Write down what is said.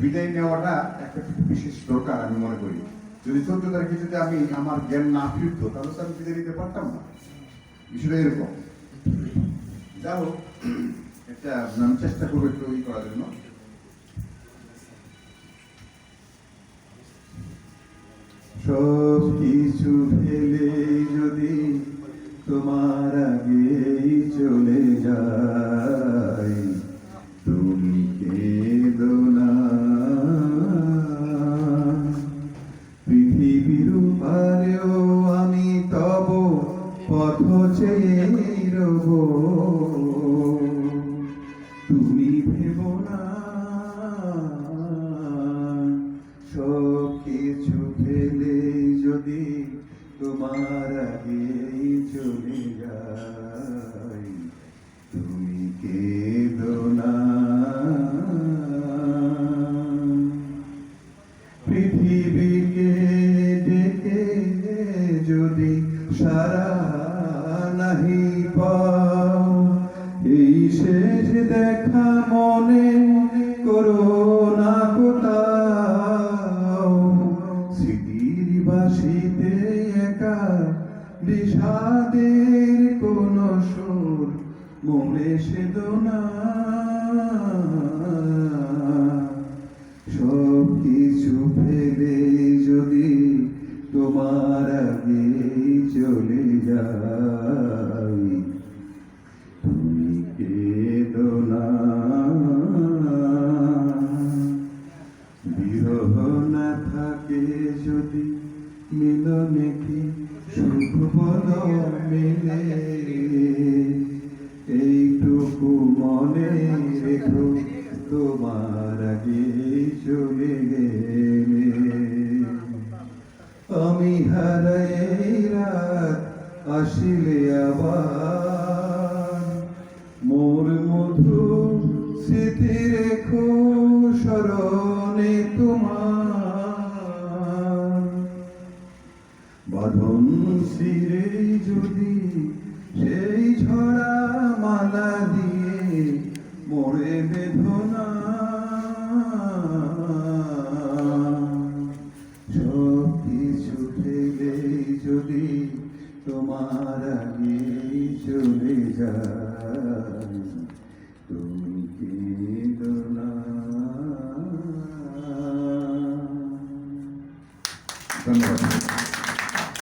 বিদায় নেওয়াটা একটা বিশেষ দরকার আমি মনে করি। যদি চোদ্দ তারিখে যদি আমি আমার জ্ঞান না ফিরতো, তাহলে তো আমি বিদায় নিতে পারতাম না। বিষয়টা এরকম। যা হোক, একটা আমি চেষ্টা করব একটু ই করার জন্য। সব কিছু ফেলে যদি তোমার পথ চেয়ে রব। তুমি ভেব না সব কিছু ফেলে যদি তোমার আগেই চলে পাও। এই শেষ দেখা মনে করো না কোথাও। স্মৃতির বাসিতে একা বিষাদের কোন সুর মনে সেদো না থাকে যদি মিলনে কি সুখ বল মেলে? এইটুকু মনে রেখো, তোমার আগে চলে গেলে। আমি হারাই রাত, আসিলে আবার। মোর মধু স্মৃতি রেখো স্মরণে বাঁধন শিরে যদি সেই ঝরা মালা দিয়ে মোড়ে বেদনা। সব কিছু ফেলে যদি তোমার আগে চলে যায়, তুমি কেঁদো না। ধন্যবাদ।